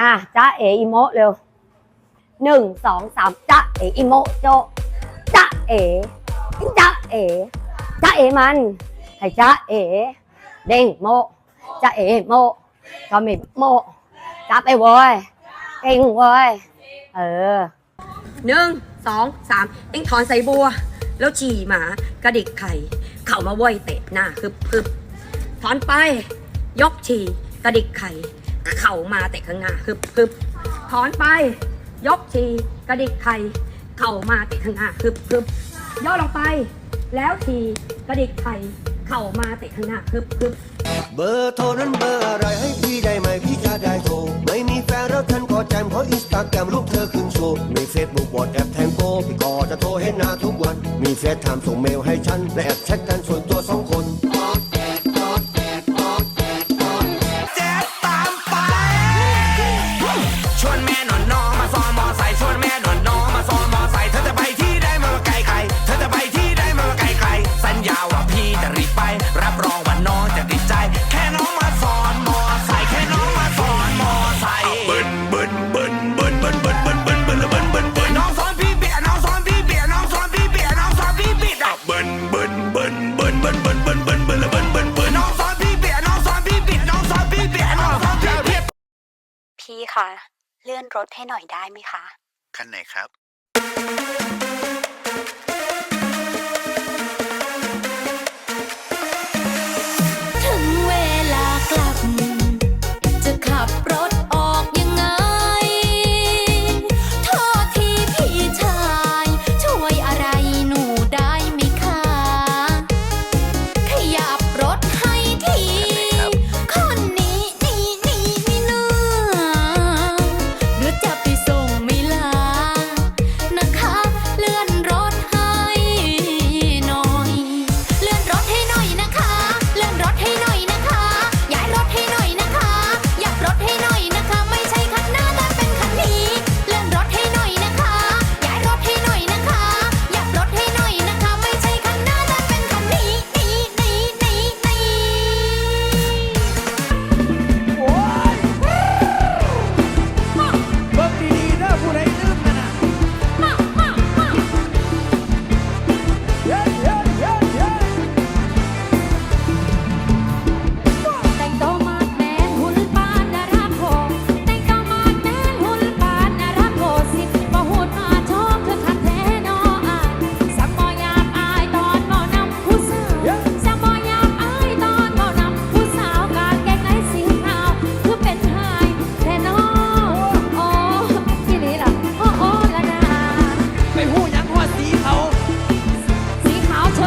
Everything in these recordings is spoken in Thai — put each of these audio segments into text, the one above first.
อะจ้าเออีโมะเร็ว หนึ่งสองสามจ้าเออีโมโจจ้าเอจ้าเอจ้าเอมันให้จ้าเอเด้งโมจ้าเอโมะก็ไม่โมจ้าไปเว้ยเก่งเว้ยเออหนึ่งสองสามเอ็งถอนใส่บัว แล้วฉี่หมากระดิกไข่เข่ามาว้ยเตะหน้าฮึบฮึบถอนไป ยกฉี่กระดิกไข่เข่ามาเตะข้างหน้าฮึบฮึบถอนไป ยกฉี่กระดิกไข่เข่ามาเตะข้างหน้าฮึบฮึบย่อลงไป แล้วฉี่กระดิกไข่เข่ามาเตะข้างหน้าฮึบฮึบเบอร์โทรนั้นเบอร์อะไรให้พี่ได้ไหมพี่จะได้โทรไม่มีแฟนแล้วท่านก็แจมเพราะอินสตาแกรมรูปเธอขึ้นโชว์มีเฟซบุ๊กบอดแอปแทงโกพี่ก็จะโทรเห็นหน้าทุกวัน มีเฟซไทม์ส่งเมลให้ฉันและแอบแชทกันส่วนตัวสองคน บิ้ลเบิ้ลเบิ้ลเบิ้ลเบิ้ลเบิ้ลเบิ้ลเบิ้ลเบิ้ลเบิ้ลเบิ้ลเบิ้ลน้องซ้อนพี่เบียร์น้องซ้อนพี่เบียร์น้องซ้อนพี่เบียร์น้องซ้อนพี่เบียร์อะเบิ้ลเบิ้ลเบิ้ลเบิ้ลเบิ้ลเบิ้ลเบิ้ลเบิ้ลเบิ้ลเบิ้ลเบิ้ลเบิ้ลน้องซ้อนพี่เบียร์น้องซ้อนพี่เบียร์น้องซ้อนพี่เบียร์น้องซ้อนพี่เบียร์พี่คะเลื่อนรถให้หน่อยได้ไหมคะคันไหนครับถึงเวลากลับ จะขับรถ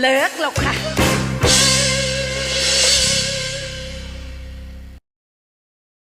เลิกหรอกค่ะ